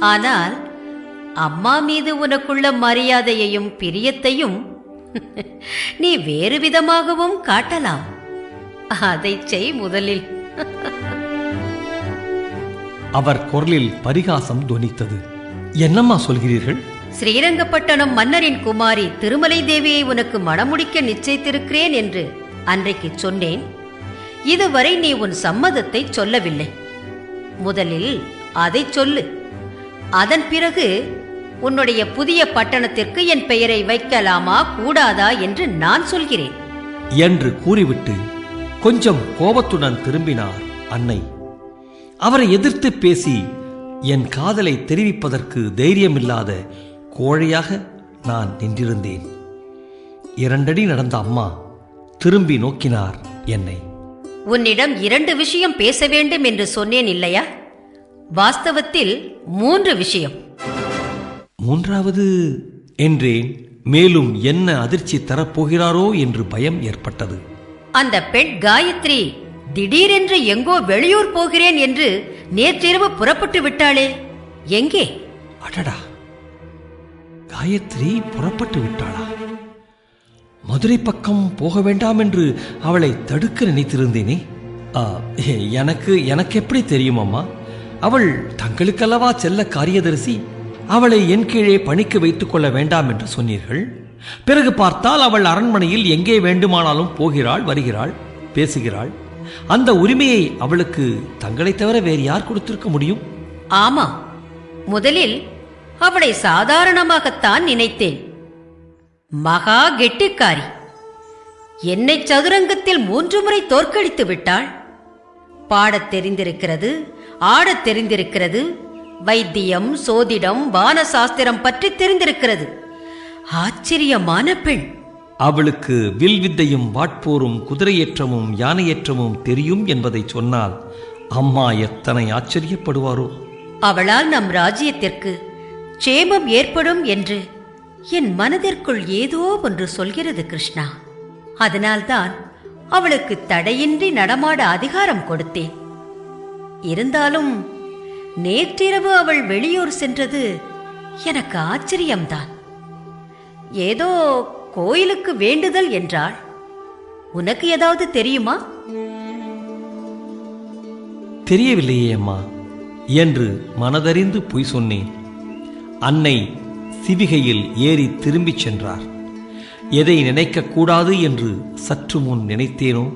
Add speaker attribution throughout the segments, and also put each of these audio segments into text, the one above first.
Speaker 1: ஆனால் அம்மா மீது உனக்குள்ள மரியாதையையும் பிரியத்தையும் நீ வேறு விதமாகவும் காட்டலாம். அதை செய் முதலில்.
Speaker 2: அவர் குரலில் பரிகாசம் தொனித்தது என்னம்மா சொல்கிறீர்கள்?
Speaker 1: ஸ்ரீரங்கப்பட்டணம் மன்னரின் குமாரி திருமலை தேவியை உனக்கு மணமுடிக்க நிச்சயித்திருக்கிறேன் என்று அன்றைக்கு சொன்னேன். இதுவரை நீ உன் சம்மதத்தை சொல்லவில்லை. முதலில் அதை சொல்லு. அதன் பிறகு உன்னுடைய புதிய பட்டணத்திற்கு என் பெயரை வைக்கலாமா கூடாதா என்று நான் சொல்கிறேன்.
Speaker 2: என்று கூறிவிட்டு கொஞ்சம் கோபத்துடன் திரும்பினார் அன்னை. அவரை எதிர்த்து பேசி என் காதலை தெரிவிப்பதற்கு தைரியமில்லாத கோழையாக நான் நின்றிருந்தேன். இரண்டடி நடந்த அம்மா திரும்பி நோக்கினார் என்னை.
Speaker 1: உன்னிடம் இரண்டு விஷயம் பேச வேண்டும் என்று சொன்னேன் இல்லையா? வாஸ்தவத்தில் மூன்று விஷயம்.
Speaker 2: மூன்றாவது என்றேன் மேலும் என்ன அதிர்ச்சி தரப்போகிறாரோ என்று பயம் ஏற்பட்டது.
Speaker 1: அந்த பெண் காயத்ரி திடீரென்று எங்கோ வெளியூர் போகிறேன் என்று நேற்றிரவு புறப்பட்டு விட்டாளே. எங்கே?
Speaker 2: அடடா! காயத்ரி புறப்பட்டு விட்டாளா? மதுரை பக்கம் போக வேண்டாம் என்று அவளை தடுக்க நினைத்திருந்தேனே. ஆ, எனக்கு எனக்கு எப்படி தெரியும் அம்மா? அவள் தங்களுக்கல்லவா செல்ல காரியதரிசி அவளை என் கீழே பணிக்கு வைத்துக் கொள்ள வேண்டாம் என்று சொன்னீர்கள்? பிறகு பார்த்தால் அவள் அரண்மனையில் எங்கே வேண்டுமானாலும் போகிறாள் வருகிறாள் பேசுகிறாள். அந்த உரிமையை அவளுக்கு தங்களைத் தவிர வேறு யார் கொடுத்திருக்க முடியும்?
Speaker 1: ஆமாம் முதலில் அவளை சாதாரணமாகத்தான் நினைத்தேன். மகா கெட்டிக்காரி என்னை சதுரங்கத்தில் மூன்று முறை தோற்கடித்து விட்டாள். பாடத் தெரிந்திருக்கிறது ஆடத் தெரிந்திருக்கிறது. வைத்தியம் சோதிடம் வானசாஸ்திரம் பற்றி தெரிந்திருக்கிறது. ஆச்சரியமான பெண்.
Speaker 2: அவளுக்கு வில் வித்தையும் வாட்போரும் குதிரையேற்றமும் யானையேற்றமும் தெரியும் என்பதை சொன்னால் அம்மா எத்தனை ஆச்சரியப்படுவாரோ.
Speaker 1: அவளால் நம் ராஜ்யத்திற்கு க்ஷேமம் ஏற்படும் என்று என் மனதிற்குள் ஏதோ ஒன்று சொல்கிறது கிருஷ்ணா. அதனால்தான் அவளுக்கு தடையின்றி நடமாட அதிகாரம் கொடுத்தேன். இருந்தாலும் நேற்றிரவு அவள் வெளியூர் சென்றது எனக்கு ஆச்சரியம்தான். ஏதோ கோயிலுக்கு வேண்டுதல் என்றாள். உனக்கு ஏதாவது தெரியுமா?
Speaker 2: தெரியவில்லையே அம்மா என்று மனதறிந்து பொய் சொன்னேன். அன்னை சிவிகையில் ஏறி திரும்பிச் சென்றார். எதை நினைக்கக்கூடாது என்று சற்று முன் நினைத்தேனோ?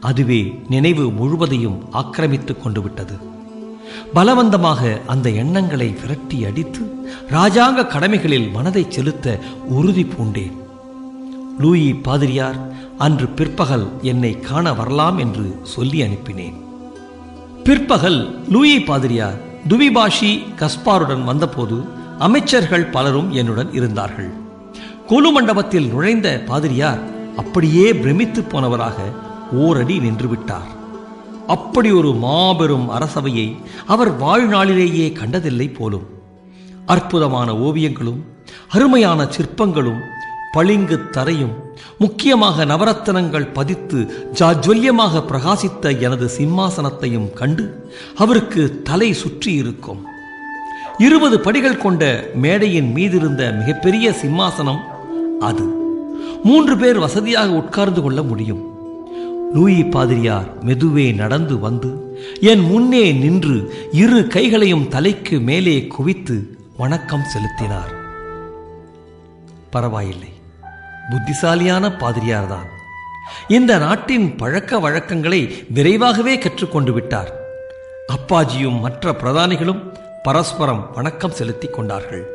Speaker 2: அதுவே நினைவு முழுவதையும் ஆக்கிரமித்துக் கொண்டு விட்டது பலவந்தமாக அந்த எண்ணங்களை விரட்டி அடித்து ராஜாங்க கடமைகளில் மனதை செலுத்த உறுதி பூண்டேன். லூயி பாதிரியார் அன்று பிற்பகல் என்னை காண வரலாம் என்று சொல்லி அனுப்பினேன். பிற்பகல் லூயி பாதிரியார் துவிபாஷி கஸ்பாருடன் வந்தபோது அமைச்சர்கள் பலரும் என்னுடன் இருந்தார்கள். கொலு மண்டபத்தில் நுழைந்த பாதிரியார் அப்படியே பிரமித்து போனவராக ஓரடி நின்றுவிட்டார். அப்படி ஒரு மாபெரும் அரசவையை அவர் வாழ்நாளிலேயே கண்டதில்லை போலும். அற்புதமான ஓவியங்களும் அருமையான சிற்பங்களும் பளிங்கு தரையும் முக்கியமாக நவரத்தனங்கள் பதித்து ஜாஜ்வல்யமாக பிரகாசித்த எனது சிம்மாசனத்தையும் கண்டு அவருக்கு தலை சுற்றி இருக்கும். இருபது படிகள் கொண்ட மேடையின் மீதிருந்த மிகப்பெரிய சிம்மாசனம் அது. மூன்று பேர் வசதியாக உட்கார்ந்து கொள்ள முடியும். லூயி பாதிரியார் மெதுவே நடந்து வந்து என் முன்னே நின்று இரு கைகளையும் தலைக்கு மேலே குவித்து வணக்கம் செலுத்தினார். பரவாயில்லை. புத்திசாலியான பாதிரியார்தான். இந்த நாட்டின் பழக்க வழக்கங்களை விரைவாகவே கற்றுக்கொண்டு விட்டார். அப்பாஜியும் மற்ற பிரதானிகளும் பரஸ்பரம் வணக்கம் செலுத்திக் கொண்டார்கள்.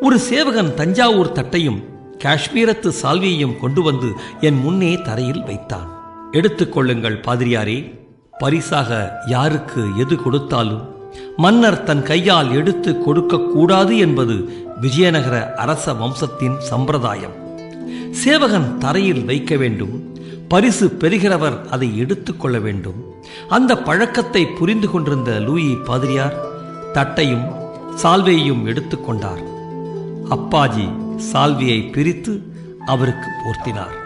Speaker 2: ஒரு சேவகன் தஞ்சாவூர் தட்டையும் காஷ்மீரத்து சால்வியையும் கொண்டு வந்து என் முன்னே தரையில் வைத்தான். எடுத்துக்கொள்ளுங்கள் பாதிரியாரே. பரிசாக யாருக்கு எது கொடுத்தாலும் மன்னர் தன் கையால் எடுத்து கொடுக்கக்கூடாது என்பது விஜயநகர அரச வம்சத்தின் சம்பிரதாயம். சேவகன் தரையில் வைக்க வேண்டும். பரிசு பெறுகிறவர் அதை எடுத்துக்கொள்ள வேண்டும். அந்த பழக்கத்தை புரிந்து கொண்டிருந்த லூயி பாதிரியார் தட்டையும் சால்வையையும் எடுத்துக்கொண்டார் அப்பாஜி சால்வியை பிரித்து அவருக்கு போர்த்தினார்.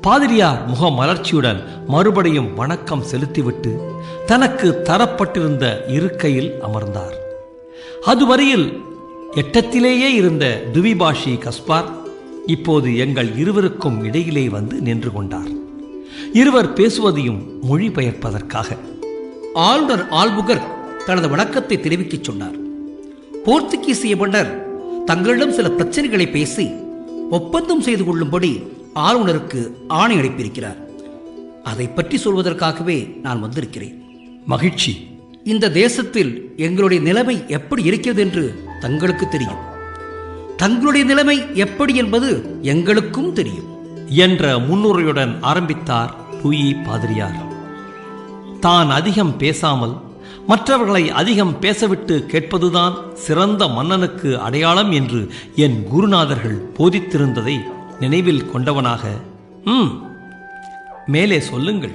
Speaker 2: பாதிரியார் முக மலர்ச்சியுடன் மறுபடியும் வணக்கம் செலுத்திவிட்டு தனக்கு தரப்பட்டிருந்த இருக்கையில் அமர்ந்தார். அதுவரையில் எட்டத்திலேயே இருந்த துவிபாஷி கஸ்பார் இப்போது எங்கள் இருவருக்கும் இடையிலே வந்து நின்று கொண்டார். இருவர் பேசுவதையும் மொழிபெயர்ப்பதற்காக.
Speaker 3: ஆளுநர் ஆல்புகர் தனது வணக்கத்தை தெரிவிக்கச் சொன்னார். போர்த்துகீசிய மன்னர் தங்களிடம் சில பிரச்சனைகளை பேசி ஒப்பந்தம் செய்து கொள்ளும்படி ஆளுநருக்கு ஆணை அனுப்பியிருக்கிறார் அதை பற்றி சொல்வதற்காகவே நான் வந்திருக்கிறேன்.
Speaker 2: மகிழ்ச்சி.
Speaker 3: இந்த தேசத்தில் எங்களுடைய நிலைமை எப்படி இருக்கிறது என்று தங்களுக்கு தெரியும். தங்களுடைய நிலைமை எப்படி என்பது எங்களுக்கும் தெரியும்.
Speaker 2: என்ற முன்னுரையுடன் ஆரம்பித்தார் லூயி பாதிரியார். தான் அதிகம் பேசாமல் மற்றவர்களை அதிகம் பேசவிட்டு கேட்பதுதான் சிறந்த மன்னனுக்கு அடையாளம் என்று என் குருநாதர்கள் போதித்திருந்ததை நினைவில் கொண்டவனாக ம் மேலே சொல்லுங்கள்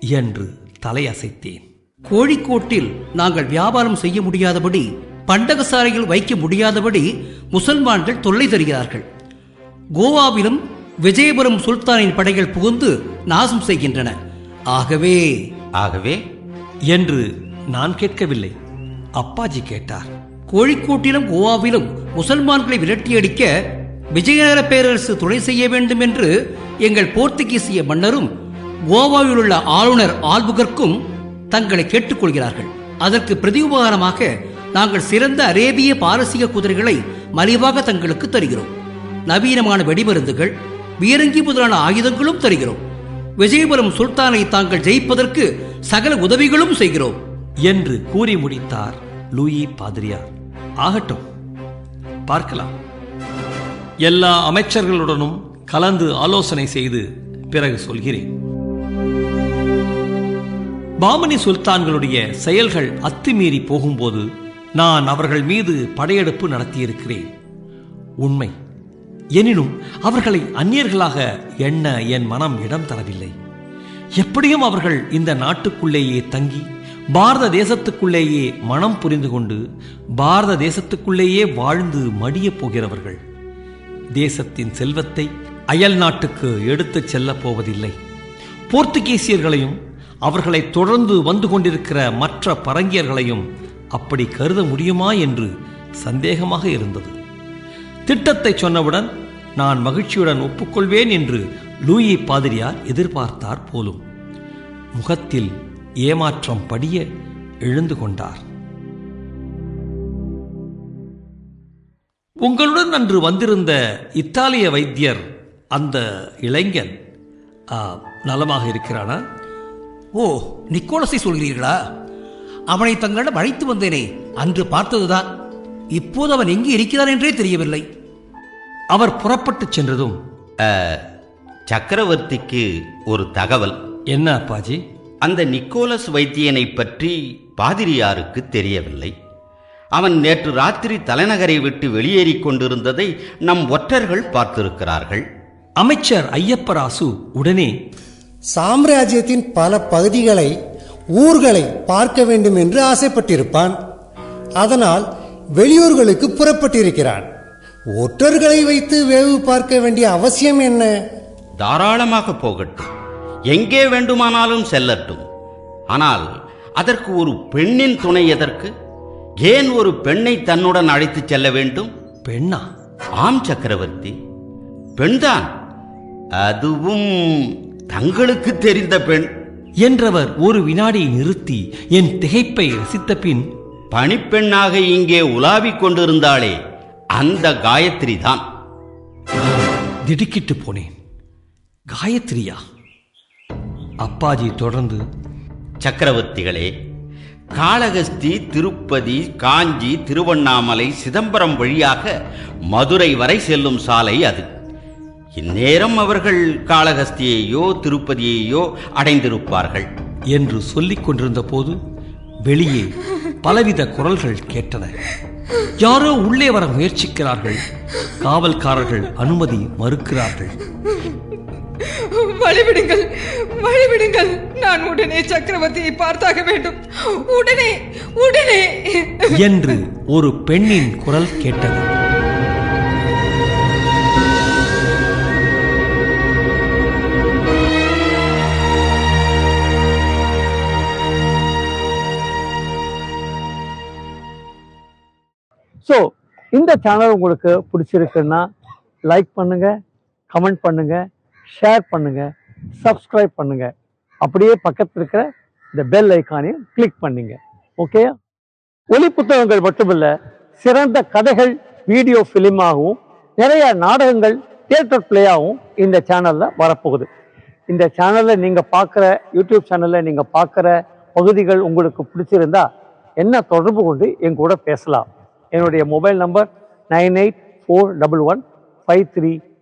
Speaker 2: என்று தலையசைத்தேன்.
Speaker 3: கோழிக்கோட்டில் நாங்கள் வியாபாரம் செய்ய முடியாதபடி பண்டகசாலையில் வைக்க முடியாதபடி முசல்மான்கள் தொல்லை தருகிறார்கள். கோவாவிலும் விஜயபுரம் சுல்தானின் படைகள் புகுந்து நாசம் செய்கின்றன. ஆகவே
Speaker 4: ஆகவே?
Speaker 2: என்று நான் கேட்கவில்லை. அப்பாஜி கேட்டார்
Speaker 3: கோழிக்கோட்டிலும் கோவாவிலும் முசல்மான்களை விரட்டியடிக்க விஜயநகர பேரரசு துணை செய்ய வேண்டும் என்று எங்கள் போர்த்துகீசிய மன்னரும் கோவாவில் உள்ள ஆளுநர் ஆல்புகர்க்கும் தங்களை கேட்டுக்கொள்கிறார்கள். அதற்கு பிரதி உபகாரமாக நாங்கள் சிறந்த அரேபிய பாரசீக குதிரைகளை மலிவாக தங்களுக்கு தருகிறோம். நவீனமான வெடிமருந்துகள் வீரங்கி முதலான ஆயுதங்களும் தருகிறோம். விஜயபுரம் சுல்தானை தாங்கள் ஜெயிப்பதற்கு சகல உதவிகளும் செய்கிறோம்.
Speaker 2: என்று கூறி முடித்தார் லூயி பாதிரியார். ஆகட்டும் பார்க்கலாம். எல்லா அமைச்சர்களுடனும் கலந்து ஆலோசனை செய்து பிறகு சொல்கிறேன். பாமனி சுல்தான்களுடைய செயல்கள் அத்துமீறி போகும்போது நான் அவர்கள் மீது படையெடுப்பு நடத்தியிருக்கிறேன். உண்மை. எனினும் அவர்களை அந்நியர்களாக எண்ண என் மனம் இடம் தரவில்லை. எப்படியும் அவர்கள் இந்த நாட்டுக்குள்ளேயே தங்கி பாரத தேசத்துக்குள்ளேயே மனம் புரிந்து கொண்டு பாரத தேசத்துக்குள்ளேயே வாழ்ந்து மடியப் போகிறவர்கள். தேசத்தின் செல்வத்தை அயல் நாட்டுக்கு எடுத்துச் செல்லப் போவதில்லை. போர்த்துகீசியர்களையும் அவர்களை தொடர்ந்து வந்து கொண்டிருக்கிற மற்ற பரங்கியர்களையும் அப்படி கருத முடியுமா என்று சந்தேகமாக இருந்தது. திட்டத்தை சொன்னவுடன் நான் மகிழ்ச்சியுடன் ஒப்புக்கொள்வேன் என்று லூயி பாதிரியார் எதிர்பார்த்தார் போலும். முகத்தில் ஏமாற்றம் படிய எழுந்து கொண்டார். உங்களுடன் அன்று வந்திருந்த இத்தாலிய வைத்தியர் அந்த இளைஞன் நலமாக இருக்கிறானா?
Speaker 3: ஓ நிக்கோலஸை சொல்கிறீர்களா? அவனை தங்களிடம் அழைத்து வந்தேனே அன்று பார்த்ததுதான். இப்போது அவன் எங்கே இருக்கிறான் என்றே தெரியவில்லை.
Speaker 2: அவர் புறப்பட்டுச் சென்றதும்
Speaker 4: சக்கரவர்த்திக்கு ஒரு தகவல்.
Speaker 2: என்ன அப்பாஜி?
Speaker 4: அந்த நிக்கோலஸ் வைத்தியனை பற்றி பாதிரியாருக்கு தெரியவில்லை. அவன் நேற்று ராத்திரி தலைநகரை விட்டு வெளியேறிக் கொண்டிருந்ததை நம் ஒற்றர்கள் பார்த்திருக்கிறார்கள்.
Speaker 2: அமைச்சர் ஐயப்பராசு உடனே
Speaker 5: சாம்ராஜ்யத்தின் பல பகுதிகளை ஊர்களை பார்க்க வேண்டும் என்று ஆசைப்பட்டிருப்பான். அதனால் வெளியூர்களுக்கு புறப்பட்டிருக்கிறான். ஒற்றர்களை வைத்து வேவு பார்க்க வேண்டிய அவசியம் என்ன?
Speaker 4: தாராளமாக போகட்டும். எங்கே வேண்டுமானாலும் செல்லட்டும். ஆனால் அதற்கு ஒரு பெண்ணின் துணை எதற்கு? ஏன் ஒரு பெண்ணை தன்னுடன் அழைத்துச் செல்ல வேண்டும்?
Speaker 2: பெண்ணா?
Speaker 4: ஆம் சக்கரவர்த்தி. பெண்தான். அதுவும் தங்களுக்கு தெரிந்த பெண்.
Speaker 2: என்றவர் ஒரு வினாடி நிறுத்தி என் திகைப்பை ரசித்த பின்
Speaker 4: பணிப்பெண்ணாக இங்கே உலாவிக் கொண்டிருந்தாளே அந்த காயத்ரி தான்
Speaker 2: திடுக்கிட்டு போனேன். காயத்ரியா? அப்பாஜி தொடர்ந்து
Speaker 4: சக்கரவர்த்திகளே காளகஸ்தி திருப்பதி காஞ்சி திருவண்ணாமலை சிதம்பரம் வழியாக மதுரை வரை செல்லும் சாலை அது. இந்நேரம் அவர்கள் காளகஸ்தியையோ திருப்பதியையோ அடைந்திருப்பார்கள்.
Speaker 2: என்று சொல்லிக் கொண்டிருந்த போது வெளியே பலவித குரல்கள் கேட்டன. யாரோ உள்ளே வர முயற்சிக்கிறார்கள். காவல்காரர்கள் அனுமதி மறுக்கிறார்கள்.
Speaker 6: வழிவிடுங்கள். வழிவிடுங்கள். நான் உடனே சக்கரவர்த்தியை பார்த்தாக வேண்டும். உடனே உடனே.
Speaker 2: என்று ஒரு பெண்ணின் குரல் கேட்டது.
Speaker 7: இந்த சேனல் உங்களுக்கு பிடிச்சிருக்குன்னா லைக் பண்ணுங்க கமெண்ட் பண்ணுங்க. ஷேர் பண்ணுங்கள் சப்ஸ்கிரைப் பண்ணுங்கள் அப்படியே பக்கத்தில் இருக்கிற இந்த பெல் ஐக்கானையும் கிளிக் பண்ணுங்க. ஓகே ஒலி புத்தகங்கள் மட்டுமில்ல சிறந்த கதைகள் வீடியோ ஃபிலிமாகவும் நிறைய நாடகங்கள் தியேட்டர் பிளேயாகவும் இந்த சேனலில் வரப்போகுது. இந்த சேனலில் நீங்கள் பார்க்குற யூடியூப் சேனலில் நீங்கள் பார்க்குற பகுதிகள் உங்களுக்கு பிடிச்சிருந்தா என்ன தொடர்பு கொண்டு என் கூட பேசலாம். என்னுடைய mobile number nine eight four double one five three